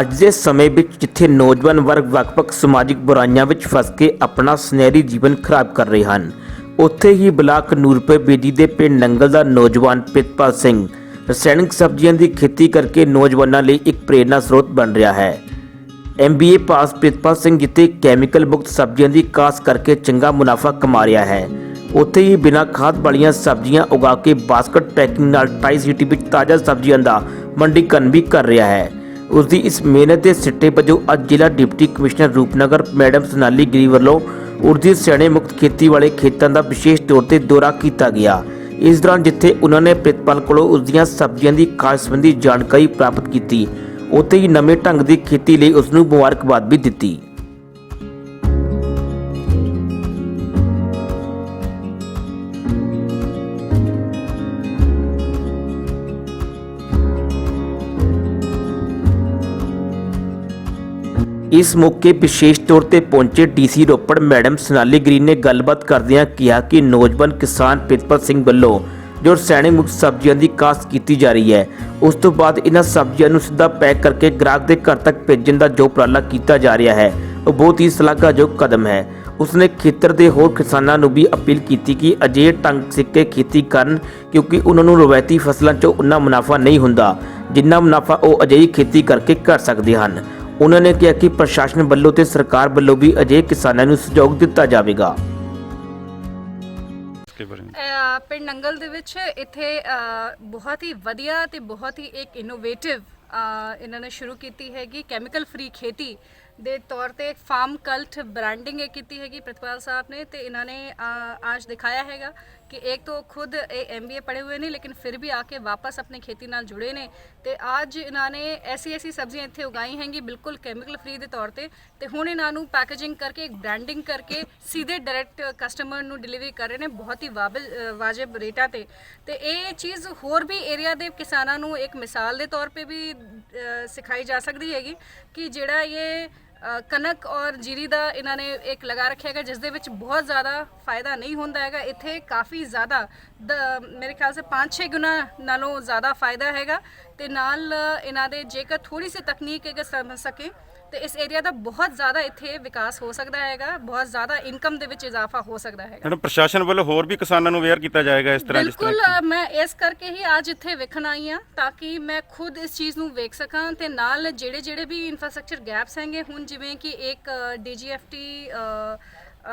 ਅੱਜ ਦੇ ਸਮੇਂ ਵਿੱਚ ਜਿੱਥੇ ਨੌਜਵਾਨ ਵਰਗ ਵੱਖ-ਵੱਖ ਸਮਾਜਿਕ ਬੁਰਾਈਆਂ ਵਿੱਚ ਫਸ ਕੇ ਆਪਣਾ ਸੁਨਹਿਰੀ ਜੀਵਨ ਖਰਾਬ ਕਰ ਰਹੇ ਹਨ, ਉੱਥੇ ਹੀ ਬਲਾਕ ਨੂਰਪੁਰ ਬੇਦੀ ਦੇ ਪਿੰਡ ਨੰਗਲ ਦਾ ਨੌਜਵਾਨ ਪ੍ਰਿਤਪਾਲ ਸਿੰਘ ਰਸਾਇਣਿਕ ਸਬਜ਼ੀਆਂ ਦੀ ਖੇਤੀ ਕਰਕੇ ਨੌਜਵਾਨਾਂ ਲਈ ਇੱਕ ਪ੍ਰੇਰਨਾ ਸਰੋਤ ਬਣ ਰਿਹਾ ਹੈ। ਐਮਬੀਏ ਪਾਸ ਪ੍ਰਿਤਪਾਲ ਸਿੰਘ ਜਿੱਥੇ ਕੈਮੀਕਲ ਮੁਕਤ ਸਬਜ਼ੀਆਂ ਦੀ ਕਾਸ ਕਰਕੇ ਚੰਗਾ ਮੁਨਾਫਾ ਕਮਾ ਰਿਹਾ ਹੈ, ਉੱਥੇ ਹੀ ਬਿਨਾਂ ਖਾਦ ਵਾਲੀਆਂ ਸਬਜ਼ੀਆਂ ਉਗਾ ਕੇ ਬਾਸਕਟ ਪੈਕਿੰਗ ਨਾਲ ਟਾਈ ਸਿਟੀ ਵਿੱਚ ਤਾਜ਼ਾ ਸਬਜ਼ੀਆਂ ਦਾ ਮੰਡੀਕਰਨ ਵੀ ਕਰ ਰਿਹਾ ਹੈ। ਉਸ ਦੀ ਇਸ ਮਿਹਨਤ ਦੇ ਸਿੱਟੇ ਵਜੋਂ ਅੱਜ ਜ਼ਿਲ੍ਹਾ deputy commissioner Rupnagar madam Sonali Giri ਵੱਲੋਂ ਉਰਦੀ ਸਿਆਣੇ ਮੁਕਤ ਖੇਤੀ ਵਾਲੇ ਖੇਤਾਂ ਦਾ ਵਿਸ਼ੇਸ਼ ਤੌਰ ਤੇ ਦੌਰਾ ਕੀਤਾ ਗਿਆ। ਇਸ ਦੌਰਾਨ ਜਿੱਥੇ ਉਹਨਾਂ ਨੇ ਪ੍ਰਿਤਪਾਲ ਕੋਲੋਂ ਉਸ ਦੀਆਂ ਸਬਜ਼ੀਆਂ ਦੀ ਖਾਸ ਸੰਬੰਧੀ ਜਾਣਕਾਰੀ ਪ੍ਰਾਪਤ ਕੀਤੀ, ਉੱਥੇ ਹੀ ਨਵੇਂ ਢੰਗ ਦੀ ਖੇਤੀ ਲਈ ਉਸ ਨੂੰ ਮੁਬਾਰਕਬਾਦ ਵੀ ਦਿੱਤੀ। ਇਸ ਮੌਕੇ ਵਿਸ਼ੇਸ਼ ਤੌਰ ਤੇ ਪਹੁੰਚੇ ਡੀਸੀ ਰੋਪੜ ਮੈਡਮ ਸਨਾਲੀ ਗ੍ਰੀਨ ਨੇ ਗੱਲਬਾਤ ਕਰਦਿਆਂ ਕਿਹਾ ਕਿ ਨੌਜਵਾਨ ਕਿਸਾਨ ਪ੍ਰਿਤਪਾਲ ਸਿੰਘ ਵੱਲੋਂ ਜੋ ਰਸਾਇਣਿਕ ਮੁਕਤ ਸਬਜ਼ੀਆਂ ਦੀ ਕਾਸ਼ਤ ਕੀਤੀ ਜਾ ਰਹੀ ਹੈ, ਉਸ ਤੋਂ ਬਾਅਦ ਇਹਨਾਂ ਸਬਜ਼ੀਆਂ ਨੂੰ ਸਿੱਧਾ ਪੈਕ ਕਰਕੇ ਗ੍ਰਾਹਕ ਦੇ ਘਰ ਤੱਕ ਭੇਜਣ ਦਾ ਜੋ ਉਪਰਾਲਾ ਕੀਤਾ ਜਾ ਰਿਹਾ ਹੈ, ਉਹ ਬਹੁਤ ਹੀ ਸ਼ਲਾਘਾਯੋਗ ਕਦਮ ਹੈ। ਉਸਨੇ ਖੇਤਰ ਦੇ ਹੋਰ ਕਿਸਾਨਾਂ ਨੂੰ ਵੀ ਅਪੀਲ ਕੀਤੀ ਕਿ ਅਜਿਹੇ ਢੰਗ ਸਿੱਕੇ ਖੇਤੀ ਕਰਨ ਕਿਉਂਕਿ ਉਹਨਾਂ ਨੂੰ ਰਵਾਇਤੀ ਫਸਲਾਂ 'ਚੋਂ ਉਨਾ ਮੁਨਾਫਾ ਨਹੀਂ ਹੁੰਦਾ, ਜਿੰਨਾ ਮੁਨਾਫਾ ਉਹ ਅਜਿਹੀ ਖੇਤੀ ਕਰਕੇ ਕਰ ਸਕਦੇ ਹਨ। ਉਹਨਾਂ ਨੇ ਕਿਹਾ ਕਿ ਪ੍ਰਸ਼ਾਸਨ ਵੱਲੋਂ ਤੇ ਸਰਕਾਰ ਵੱਲੋਂ ਵੀ ਅਜਿਹੇ ਕਿਸਾਨਾਂ ਨੂੰ ਸਹਿਯੋਗ ਦਿੱਤਾ ਜਾਵੇਗਾ इसके बारे में ਅਹ ਪਿੰਡ ਨੰਗਲ ਦੇ ਵਿੱਚ ਇੱਥੇ ਅਹ, ਬਹੁਤ ਹੀ ਵਧੀਆ ਤੇ ਬਹੁਤ ਹੀ ਇੱਕ ਇਨੋਵੇਟਿਵ ਇਹਨਾਂ ਨੇ ਸ਼ੁਰੂ ਕੀਤੀ ਹੈਗੀ ਕੈਮੀਕਲ ਫ੍ਰੀ ਖੇਤੀ ਦੇ ਤੌਰ ਤੇ ਫਾਰਮ ਕਲਟ ਬ੍ਰਾਂਡਿੰਗ ਇਹ ਕੀਤੀ ਹੈਗੀ ਪ੍ਰਿਤਪਾਲ ਸਾਹਿਬ ਨੇ ਤੇ ਇਹਨਾਂ ਨੇ ਅਹ, ਅੱਜ ਦਿਖਾਇਆ ਹੈਗਾ ਕਿ ਇੱਕ ਤਾਂ ਖੁਦ ਇਹ ਐਮਬੀਏ ਪੜ੍ਹੇ ਹੋਏ ਨੇ ਲੇਕਿਨ ਫਿਰ ਵੀ ਆ ਕੇ ਵਾਪਸ ਆਪਣੀ ਖੇਤੀ ਨਾਲ ਜੁੜੇ ਨੇ ਤੇ ਅੱਜ ਇਹਨਾਂ ਨੇ ਐਸੀ ਐਸੀ ਸਬਜ਼ੀਆਂ ਇੱਥੇ ਉਗਾਈ ਹੈਗੀ ਬਿਲਕੁਲ ਕੈਮੀਕਲ ਫ੍ਰੀ ਦੇ ਤੌਰ ਤੇ ਤੇ ਹੁਣ ਇਹਨਾਂ ਨੂੰ ਪੈਕੇਜਿੰਗ ਕਰਕੇ ਇੱਕ ਬ੍ਰਾਂਡਿੰਗ ਕਰਕੇ ਸਿੱਧੇ ਡਾਇਰੈਕਟ ਕਸਟਮਰ ਨੂੰ ਡਿਲੀਵਰੀ ਕਰ ਰਹੇ ਨੇ ਬਹੁਤ ਹੀ ਵਾਬਲ ਵਾਜਬ ਰੇਟਾਂ ਤੇ। ਤੇ ਇਹ ਚੀਜ਼ ਹੋਰ ਵੀ ਏਰੀਆ ਦੇ ਕਿਸਾਨਾਂ ਨੂੰ ਇੱਕ ਮਿਸਾਲ ਦੇ ਤੌਰ ਤੇ ਵੀ ਸਿਖਾਈ ਜਾ ਸਕਦੀ ਹੈਗੀ ਕਿ ਜਿਹੜਾ ਇਹ ਕਣਕ ਔਰ ਜੀਰੀ ਦਾ ਇਹਨਾਂ ਨੇ ਇੱਕ ਲਗਾ ਰੱਖਿਆ ਹੈਗਾ, ਜਿਸ ਦੇ ਵਿੱਚ ਬਹੁਤ ਜ਼ਿਆਦਾ ਫਾਇਦਾ ਨਹੀਂ ਹੁੰਦਾ ਹੈਗਾ। ਇੱਥੇ ਕਾਫੀ ਜ਼ਿਆਦਾ ਦ- ਮੇਰੇ ਖਿਆਲ ਸੇ 5-6 ਗੁਣਾ ਨਾਲੋਂ ਜ਼ਿਆਦਾ ਫਾਇਦਾ ਹੈਗਾ ਤੇ ਨਾਲ ਇਹਨਾਂ ਦੇ ਜੇਕਰ ਥੋੜੀ ਸੀ ਤਕਨੀਕ ਅਗਰ ਸਮਝ ਸਕੇ ਤੇ ਇਸ ਏਰੀਆ ਦਾ ਬਹੁਤ ਜ਼ਿਆਦਾ ਇੱਥੇ ਵਿਕਾਸ ਹੋ ਸਕਦਾ ਹੈਗਾ ਬਹੁਤ ਜ਼ਿਆਦਾ ਇਨਕਮ ਦੇ ਵਿੱਚ ਇਜ਼ਾਫਾ ਹੋ ਸਕਦਾ ਹੈਗਾ। ਮੈਡਮ ਪ੍ਰਸ਼ਾਸਨ ਵੱਲੋਂ ਹੋਰ ਵੀ ਕਿਸਾਨਾਂ ਨੂੰ ਅਵੇਅਰ ਕੀਤਾ ਜਾਏਗਾ ਇਸ ਤਰ੍ਹਾਂ ਜਿਸ ਬਿਲਕੁਲ ਅ, ਮੈਂ ਇਸ ਕਰਕੇ ਹੀ ਅੱਜ ਇੱਥੇ ਵੇਖਣ ਆਈ ਹਾਂ ਤਾਂ ਕਿ ਮੈਂ ਖੁਦ ਇਸ ਚੀਜ਼ ਨੂੰ ਵੇਖ ਸਕਾਂ ਤੇ ਨਾਲ ਜਿਹੜੇ ਜਿਹੜੇ ਵੀ ਇਨਫਰਾਸਟ੍ਰਕਚਰ ਗੈਪਸ ਹੈਗੇ ਹੁਣ ਜਿਵੇਂ ਕਿ ਇੱਕ ਡੀਜੀਐਫਟੀ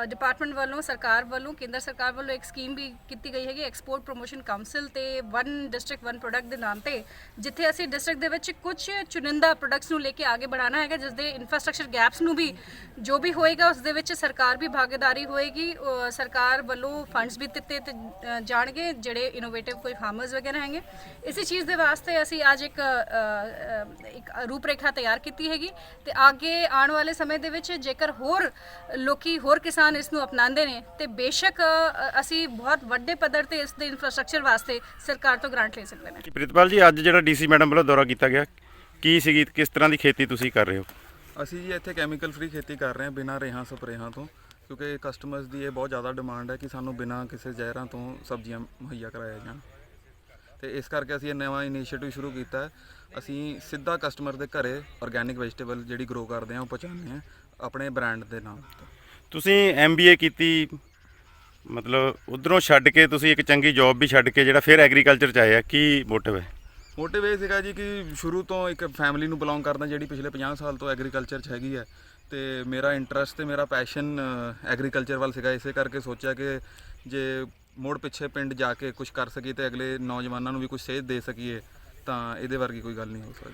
ਡਿਪਾਰਟਮੈਂਟ ਵੱਲੋਂ, ਸਰਕਾਰ ਵੱਲੋਂ, ਕੇਂਦਰ ਸਰਕਾਰ ਵੱਲੋਂ ਇੱਕ ਸਕੀਮ ਵੀ ਕੀਤੀ ਗਈ ਹੈਗੀ ਐਕਸਪੋਰਟ ਪ੍ਰੋਮੋਸ਼ਨ ਕਾਉਂਸਲ ਤੇ ਵਨ ਡਿਸਟ੍ਰਿਕਟ ਵਨ ਪ੍ਰੋਡਕਟ ਦੇ ਨਾਮ ਤੇ, ਜਿੱਥੇ ਅਸੀਂ ਡਿਸਟ੍ਰਿਕਟ ਦੇ ਵਿੱਚ ਕੁਝ ਚੁਣਿੰਦਾ ਪ੍ਰੋਡਕਟਸ ਨੂੰ ਲੈ ਕੇ ਅੱਗੇ ਵਧਾਉਣਾ ਹੈਗਾ ਜਿਸ ਦੇ ਇਨਫਰਾਸਟ੍ਰਕਚਰ ਗੈਪਸ ਨੂੰ ਵੀ, ਜੋ ਵੀ ਹੋਏਗਾ, ਉਸ ਦੇ ਵਿੱਚ ਸਰਕਾਰ ਵੀ ਭਾਗੀਦਾਰੀ ਹੋਏਗੀ ਸਰਕਾਰ ਵੱਲੋਂ ਫੰਡਸ ਵੀ ਦਿੱਤੇ ਜਾਣਗੇ, ਜਿਹੜੇ ਇਨੋਵੇਟਿਵ ਕੋਈ ਫਾਰਮਰਸ ਵਗੈਰਾ ਹੈਗੇ। ਇਸੇ ਚੀਜ਼ ਦੇ ਵਾਸਤੇ ਅਸੀਂ ਅੱਜ ਇੱਕ ਇੱਕ ਰੂਪਰੇਖਾ ਤਿਆਰ ਕੀਤੀ ਹੈਗੀ ਤੇ ਅੱਗੇ ਆਉਣ ਵਾਲੇ ਸਮੇਂ ਦੇ ਵਿੱਚ ਜੇਕਰ ਹੋਰ ਲੋਕੀ ਹੋਰ ਕਿਸਾਨ ਇਸ ਨੂੰ ਅਪਣਾਉਂਦੇ ਨੇ ਤੇ ਬੇਸ਼ੱਕ ਅਸੀਂ ਬਹੁਤ ਵੱਡੇ ਪੱਧਰ ਤੇ ਇਸ ਦੇ ਇਨਫਰਾਸਟ੍ਰਕਚਰ ਵਾਸਤੇ ਸਰਕਾਰ ਤੋਂ ਗ੍ਰਾਂਟ ਲੈ ਸਕਦੇ ਨੇ। ਪ੍ਰਿਤਪਾਲ ਜੀ ਅੱਜ ਜਿਹੜਾ ਡੀਸੀ ਮੈਡਮ ਵੱਲੋਂ ਦੌਰਾ ਕੀਤਾ ਗਿਆ ਕੀ ਸੀਗੀ ਕਿਸ ਤਰ੍ਹਾਂ ਦੀ ਖੇਤੀ ਤੁਸੀਂ ਕਰ ਰਹੇ ਹੋ? ਅਸੀਂ ਜੀ ਇੱਥੇ ਕੈਮੀਕਲ ਫ੍ਰੀ ਖੇਤੀ ਕਰ ਰਹੇ ਹਾਂ ਬਿਨਾਂ ਰੇਹਾਂ ਸਪਰੇਹਾਂ ਤੋਂ ਕਿਉਂਕਿ ਕਸਟਮਰਸ ਦੀ ਇਹ ਬਹੁਤ ਜ਼ਿਆਦਾ ਡਿਮਾਂਡ ਹੈ ਕਿ ਸਾਨੂੰ ਬਿਨਾਂ ਕਿਸੇ ਜ਼ਹਿਰਾਂ ਤੋਂ ਸਬਜ਼ੀਆਂ ਮੁਹੱਈਆ ਕਰਾਇਆ ਜਾਣ। ਤੇ ਇਸ ਕਰਕੇ ਅਸੀਂ ਇਹ ਨਵਾਂ ਇਨੀਸ਼ੀਏਟਿਵ ਸ਼ੁਰੂ ਕੀਤਾ ਹੈ। ਅਸੀਂ ਸਿੱਧਾ ਕਸਟਮਰ ਦੇ ਘਰੇ ਆਰਗੈਨਿਕ ਵੈਜੀਟੇਬਲ ਜਿਹੜੀ ਗਰੋ ਕਰਦੇ ਹਾਂ ਉਹ ਪਹੁੰਚਾਉਂਦੇ ਹਾਂ ਆਪਣੇ ਬ੍ਰਾਂਡ ਦੇ ਨਾਮ ਤੇ। ਤੁਸੀਂ ਐਮਬੀਏ ਕੀਤੀ, ਮਤਲਬ ਉਧਰੋਂ ਛੱਡ ਕੇ ਤੁਸੀਂ ਇੱਕ ਚੰਗੀ ਜੌਬ ਵੀ ਛੱਡ ਕੇ ਜਿਹੜਾ ਫਿਰ ਐਗਰੀਕਲਚਰ ਚ ਆਇਆ ਕੀ ਮੋਟਿਵ ਹੈ? ਮੋਟਿਵ ਇਹ ਸੀਗਾ ਜੀ ਕਿ ਸ਼ੁਰੂ ਤੋਂ ਇੱਕ ਫੈਮਿਲੀ ਨੂੰ ਬਿਲੋਂਗ ਕਰਦਾ ਜਿਹੜੀ ਪਿਛਲੇ 50 ਸਾਲ ਤੋਂ ਐਗਰੀਕਲਚਰ 'ਚ ਹੈਗੀ ਹੈ ਤੇ ਮੇਰਾ ਇੰਟਰਸਟ ਤੇ ਮੇਰਾ ਪੈਸ਼ਨ ਐਗਰੀਕਲਚਰ ਵੱਲ ਸੀਗਾ। ਇਸੇ ਕਰਕੇ ਸੋਚਿਆ ਕਿ ਜੇ ਮੋੜ ਪਿੱਛੇ ਪਿੰਡ ਜਾ ਕੇ ਕੁਝ ਕਰ ਸਕੀਏ ਤੇ ਅਗਲੇ ਨੌਜਵਾਨਾਂ ਨੂੰ ਵੀ ਕੁਝ ਸੇਧ ਦੇ ਸਕੀਏ, ਤਾਂ ਇਹਦੇ ਵਰਗੀ ਕੋਈ ਗੱਲ ਨਹੀਂ ਹੋ ਸਕਦੀ।